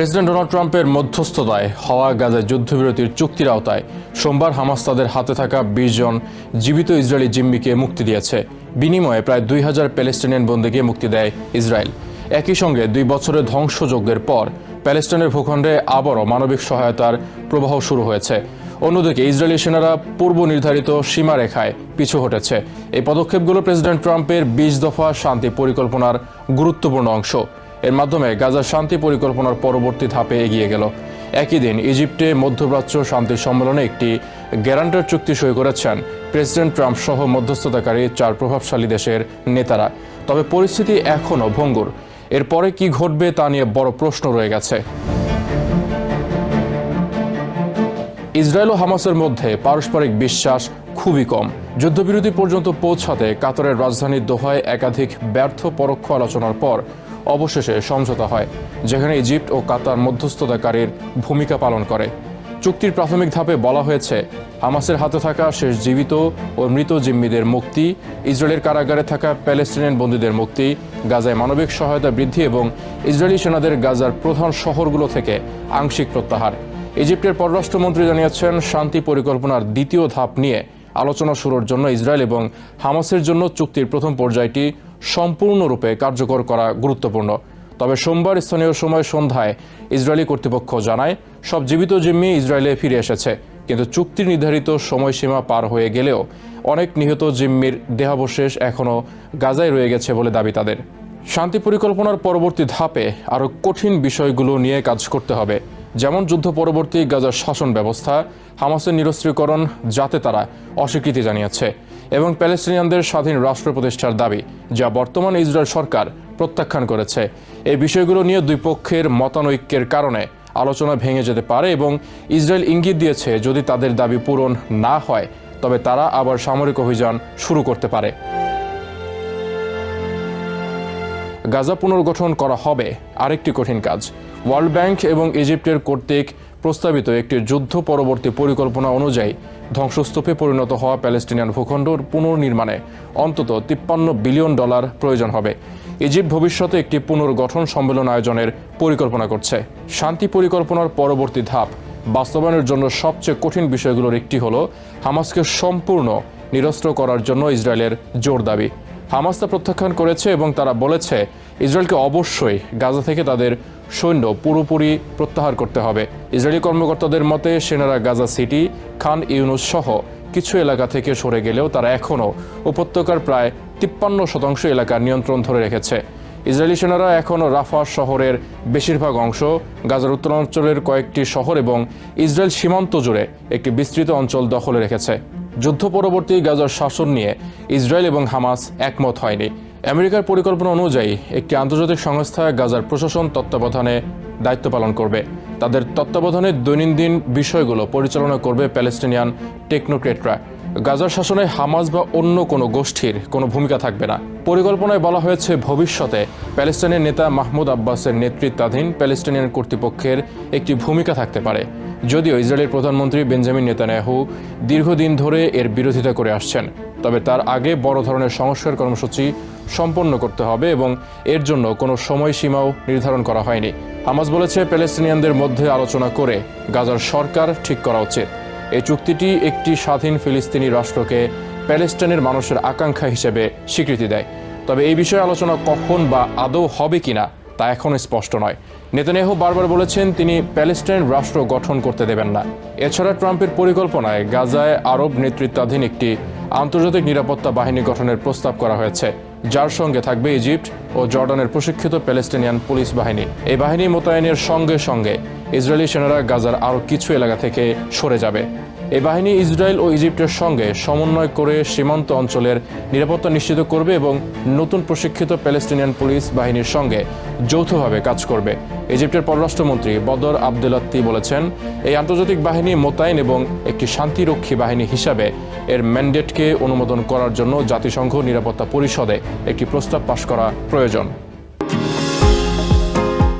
President Donald ট্রাম্পের মধ্যস্থতায় হওয়া গাজায় যুদ্ধবিরতির চুক্তির আওতায় সোমবার হামাস তাদের হাতে থাকা বিশ জন জীবিত ইসরায়েলি জিম্মিকে মুক্তি দিয়েছে। বিনিময়ে প্রায় দুই হাজার প্যালেস্টাইনিয়ান বন্দীকে মুক্তি দেয় ইসরায়েল। একই সঙ্গে দুই বছরের ধ্বংসযজ্ঞের পর প্যালেস্টাইনের ভূখণ্ডে আবারও মানবিক সহায়তার প্রবাহ শুরু হয়েছে। অন্যদিকে ইসরায়েলি সেনারা পূর্ব নির্ধারিত সীমারেখায় পিছু হটেছে। এই পদক্ষেপগুলো প্রেসিডেন্ট ট্রাম্পের বিশ দফা শান্তি পরিকল্পনার গুরুত্বপূর্ণ অংশ। মাধ্যমে গাজার শান্তি পরিকল্পনার পরবর্তী ধাপে এগিয়ে গেল। একই দিন ইজিপ্টে মধ্যপ্রাচ্য শান্তি সম্মেলনে একটি গ্যারান্টার চুক্তি সই করেছেন প্রেসিডেন্ট ট্রাম্প সহ মধ্যস্থতাকারী চার প্রভাবশালী দেশের নেতারা। তবে পরিস্থিতি এখনও ভঙ্গুর। এরপরে কি ঘটবে তা নিয়ে বড় প্রশ্ন রয়ে গেছে। ইসরায়েল ও হামাসের মধ্যে পারস্পরিক বিশ্বাস খুবই কম। যুদ্ধবিরতি পর্যন্ত পৌঁছাতে কাতারের রাজধানী দোহায় একাধিক ব্যর্থ পরোক্ষ আলোচনার পর অবশেষে সমঝোতা হয়, যেখানে ইজিপ্ট ও কাতার মধ্যস্থতাকারীর ভূমিকা পালন করে। চুক্তির প্রাথমিক ধাপে বলা হয়েছে, হামাসের হাতে থাকা শেষ জীবিত ও মৃত জিম্মিদের মুক্তি, ইসরায়েলের কারাগারে থাকা প্যালেস্টিনিয়ান বন্দীদের মুক্তি, গাজায় মানবিক সহায়তা বৃদ্ধি এবং ইসরায়েলি সেনাদের গাজার প্রধান শহরগুলো থেকে আংশিক প্রত্যাহার। ইজিপ্টের পররাষ্ট্রমন্ত্রী জানিয়েছেন, শান্তি পরিকল্পনার দ্বিতীয় ধাপ নিয়ে আলোচনা শুরুর জন্য ইসরায়েল এবং হামাসের জন্য চুক্তির প্রথম পর্যায়টি সম্পূর্ণরূপে কার্যকর করা গুরুত্বপূর্ণ। তবে সোমবার স্থানীয় সময় সন্ধ্যায় ইসরায়েলি কর্তৃপক্ষ জানায়, সব জীবিত জিম্মি ইসরায়েলে ফিরে এসেছে, কিন্তু চুক্তির নির্ধারিত সময়সীমা পার হয়ে গেলেও অনেক নিহত জিম্মির দেহাবশেষ এখনও গাজায় রয়ে গেছে বলে দাবি তাদের। শান্তি পরিকল্পনার পরবর্তী ধাপে আরও কঠিন বিষয়গুলো নিয়ে কাজ করতে হবে। যেমন যুদ্ধ পরবর্তী গাজার শাসন ব্যবস্থা, হামাসের নিরস্ত্রীকরণ যাতে তারা অস্বীকৃতি জানিয়েছে, এবং প্যালেস্টিনিয়ানদের স্বাধীন রাষ্ট্র প্রতিষ্ঠার দাবি যা বর্তমান ইসরায়েল সরকার প্রত্যাখ্যান করেছে। এই বিষয়গুলো নিয়ে দুই পক্ষের মতানৈক্যের কারণে আলোচনা ভেঙে যেতে পারে এবং ইসরায়েল ইঙ্গিত দিয়েছে যদি তাদের দাবি পূরণ না হয়, তবে তারা আবার সামরিক অভিযান শুরু করতে পারে। গাজা পুনর্গঠন করা হবে আরেকটি কঠিন কাজ। ওয়ার্ল্ড ব্যাংক এবং ইজিপ্টের কর্তৃক প্রস্তাবিত একটি যুদ্ধ পরবর্তী পরিকল্পনা অনুযায়ী ধ্বংসস্তূপে পরিণত হওয়া প্যালেস্টিনিয়ান ভূখণ্ডর পুনর্নির্মাণে অন্তত তিপ্পান্ন বিলিয়ন ডলার প্রয়োজন হবে। ইজিপ্ট ভবিষ্যতে একটি পুনর্গঠন সম্মেলন আয়োজনের পরিকল্পনা করছে। শান্তি পরিকল্পনার পরবর্তী ধাপ বাস্তবায়নের জন্য সবচেয়ে কঠিন বিষয়গুলোর একটি হল হামাসকে সম্পূর্ণ নিরস্ত্র করার জন্য ইসরায়েলের জোর দাবি। হামাস তা প্রত্যাখ্যান করেছে এবং তারা বলেছে, ইসরায়েলকে অবশ্যই গাজা থেকে তাদের সৈন্য পুরোপুরি প্রত্যাহার করতে হবে। ইসরায়েলি কর্মকর্তাদের মতে, সেনারা গাজা সিটি, খান ইউনুস সহ কিছু এলাকা থেকে সরে গেলেও তারা এখনও উপত্যকার প্রায় তিপ্পান্ন শতাংশ এলাকার নিয়ন্ত্রণ ধরে রেখেছে। ইসরায়েলি সেনারা এখনও রাফা শহরের বেশিরভাগ অংশ, গাজার উত্তরাঞ্চলের কয়েকটি শহর এবং ইসরায়েল সীমান্ত জুড়ে একটি বিস্তৃত অঞ্চল দখলে রেখেছে। যুদ্ধ পরবর্তী গাজার শাসন নিয়ে ইসরায়েল এবং হামাস একমত হয়নি। আমেরিকার পরিকল্পনা অনুযায়ী একটি আন্তর্জাতিক সংস্থা গাজার প্রশাসন তত্ত্বাবধানে দায়িত্ব পালন করবে। তাদের তত্ত্বাবধানে দৈনন্দিন বিষয়গুলো পরিচালনা করবে প্যালেস্টিনিয়ান টেকনোক্রেটরা। গাজার শাসনে হামাস বা অন্য কোনো গোষ্ঠীর কোনো ভূমিকা থাকবে না। পরিকল্পনায় বলা হয়েছে, ভবিষ্যতে প্যালেস্টাইনের নেতা মাহমুদ আব্বাসের নেতৃত্বাধীন প্যালেস্টাইনিয়ান কর্তৃপক্ষের একটি ভূমিকা থাকতে পারে। যদিও ইসরায়েলের প্রধানমন্ত্রী বেঞ্জামিন নেতানিয়াহু দীর্ঘদিন ধরে এর বিরোধিতা করে আসছেন, তবে তার আগে বড় ধরনের সংস্কার কর্মসূচি সম্পন্ন করতে হবে এবং এর জন্য কোনো সময়সীমাও নির্ধারণ করা হয়নি। হামাস বলেছে, প্যালেস্টিনিয়ানদের মধ্যে আলোচনা করে গাজার সরকার ঠিক করা উচিত। এই চুক্তিটি একটি স্বাধীন ফিলিস্তিনি রাষ্ট্রকে প্যালেস্টাইনের মানুষের আকাঙ্ক্ষা হিসেবে স্বীকৃতি দেয়। তবে এই বিষয়ে আলোচনা কখন বা আদৌ হবে কিনা তা এখনও স্পষ্ট নয়। নেতানিয়াহু বারবার বলেছেন, তিনি প্যালেস্টাইন রাষ্ট্র গঠন করতে দেবেন না। এছাড়া ট্রাম্পের পরিকল্পনায় গাজায় আরব নেতৃত্বাধীন একটি আন্তর্জাতিক নিরাপত্তা বাহিনী গঠনের প্রস্তাব করা হয়েছে। যার সঙ্গে থাকবে ইজিপ্ট ও জর্ডানের প্রশিক্ষিত প্যালেস্টিনিয়ান পুলিশ বাহিনী। এই বাহিনী মোতায়েনের সঙ্গে সঙ্গে ইসরায়েলি সেনারা গাজার আরও কিছু এলাকা থেকে সরে যাবে। এই বাহিনী ইসরায়েল ও ইজিপ্টের সঙ্গে সমন্বয় করে সীমান্ত অঞ্চলের নিরাপত্তা নিশ্চিত করবে এবং নতুন প্রশিক্ষিত প্যালেস্টিনিয়ান পুলিশ বাহিনীর সঙ্গে যৌথভাবে কাজ করবে। ইজিপ্টের পররাষ্ট্রমন্ত্রী বদর আবদুল্লাত্তি বলেছেন, এই আন্তর্জাতিক বাহিনী মোতায়েন এবং একটি শান্তিরক্ষী বাহিনী হিসাবে এর ম্যান্ডেটকে অনুমোদন করার জন্য জাতিসংঘ নিরাপত্তা পরিষদে একটি প্রস্তাব পাশ করা প্রয়োজন।